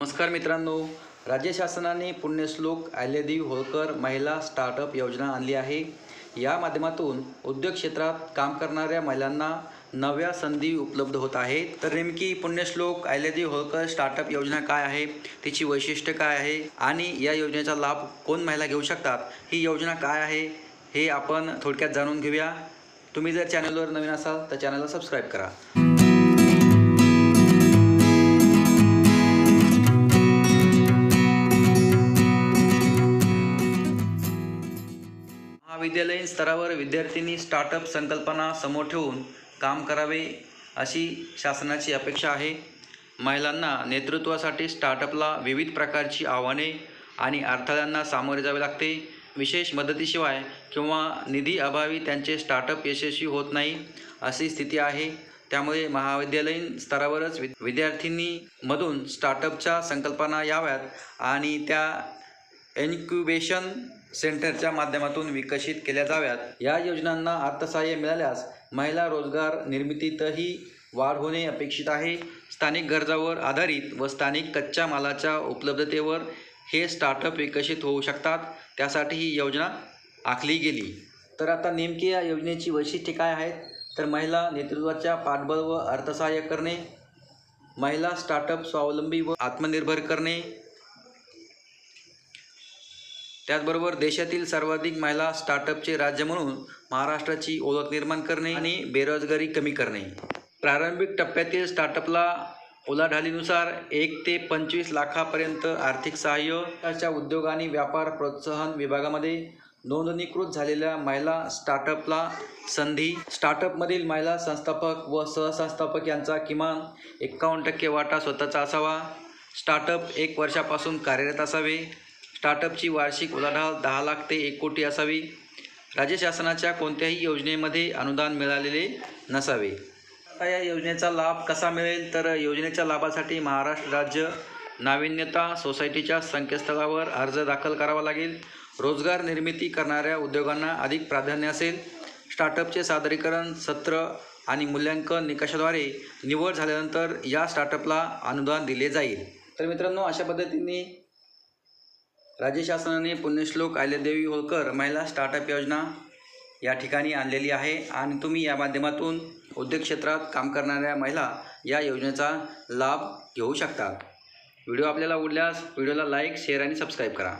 नमस्कार मित्रांनो. राज्य शासनाने पुण्यश्लोक अहिल्यादेवी होळकर महिला स्टार्टअप योजना आणली आहे. या माध्यमातून उद्योग क्षेत्रात काम करणाऱ्या महिलांना नव्या संधी उपलब्ध होत आहेत. तर नेमकी पुण्यश्लोक आयलेदेवी होळकर स्टार्टअप योजना काय आहे? तिची वैशिष्ट्य काय आहे? आणि या योजनेचा लाभ कोण महिला घेऊ शकतात? ही योजना काय आहे? हे आपण थोडक्यात जाणून घेऊया. तुम्ही जर चॅनलवर नवीन असाल तर चॅनलला सबस्क्राईब करा. महाविद्यालयीन स्तरावर विद्यार्थ्यांनी स्टार्टअप संकल्पना समोर ठेवून काम करावे अशी शासनाची अपेक्षा आहे. महिलांना नेतृत्वासाठी स्टार्टअपला विविध प्रकारची आव्हाने आणि अडथळ्यांना सामोरे जावे लागते. विशेष मदतीशिवाय किंवा निधी अभावी त्यांचे स्टार्टअप यशस्वी होत नाही अशी स्थिती आहे. त्यामुळे महाविद्यालयीन स्तरावरच वि विद्यार्थिनीमधून स्टार्टअपच्या संकल्पना याव्यात आणि त्या इन्क्युबेशन सेंटरच्या माध्यमातून विकसित केल्या जाव्यात. या योजनांना अर्थसहाय्य मिळाल्यास महिला रोजगार निर्मितीतही वाढ होणे अपेक्षित आहे. स्थानिक गरजावर आधारित व स्थानिक कच्च्या मालाच्या उपलब्धतेवर हे स्टार्टअप विकसित होऊ शकतात. त्यासाठी ही योजना आखली गेली. तर आता नेमकी या योजनेची वैशिष्ट्ये काय आहेत? तर महिला नेतृत्वाच्या पाठबळ व अर्थसहाय्य करणे महिला स्टार्टअप स्वावलंबी व आत्मनिर्भर करणे त्याचबरोबर देशातील सर्वाधिक महिला स्टार्टअपचे राज्य म्हणून महाराष्ट्राची ओळख निर्माण करणे आणि बेरोजगारी कमी करणे. प्रारंभिक टप्प्यातील स्टार्टअपला उलाढालीनुसार एक ते पंचवीस लाखापर्यंत आर्थिक सहाय्य उद्योग आणि व्यापार प्रोत्साहन विभागामध्ये नोंदणीकृत झालेल्या महिला स्टार्टअपला संधी. स्टार्टअपमधील महिला संस्थापक व सहसंस्थापक यांचा किमान एक्कावन्न टक्के वाटा स्वतःचा असावा. स्टार्टअप एक वर्षापासून कार्यरत असावे. स्टार्टअपची वार्षिक उलाढाल दहा लाख ते एक कोटी असावी. राज्य शासनाच्या कोणत्याही योजनेमध्ये अनुदान मिळालेले नसावे. आता या योजनेचा लाभ कसा मिळेल? तर योजनेच्या लाभासाठी महाराष्ट्र राज्य नाविन्यता सोसायटीच्या संकेतस्थळावर अर्ज दाखल करावा लागेल. रोजगार निर्मिती करणाऱ्या उद्योगांना अधिक प्राधान्य असेल. स्टार्टअपचे सादरीकरण सत्र आणि मूल्यांकन निकषाद्वारे निवड झाल्यानंतर या स्टार्टअपला अनुदान दिले जाईल. तर मित्रांनो अशा पद्धतीने राज्य शासनाने पुण्यश्लोक अहिल्यादेवी होळकर महिला स्टार्टअप योजना या ठिकाणी आणलेली आहे आणि तुम्ही या माध्यमातून उद्योग क्षेत्रात काम करणाऱ्या महिला या योजनेचा लाभ घेऊ शकता. व्हिडिओ आपल्याला आवडल्यास व्हिडिओला लाईक शेअर आणि सबस्क्राईब करा.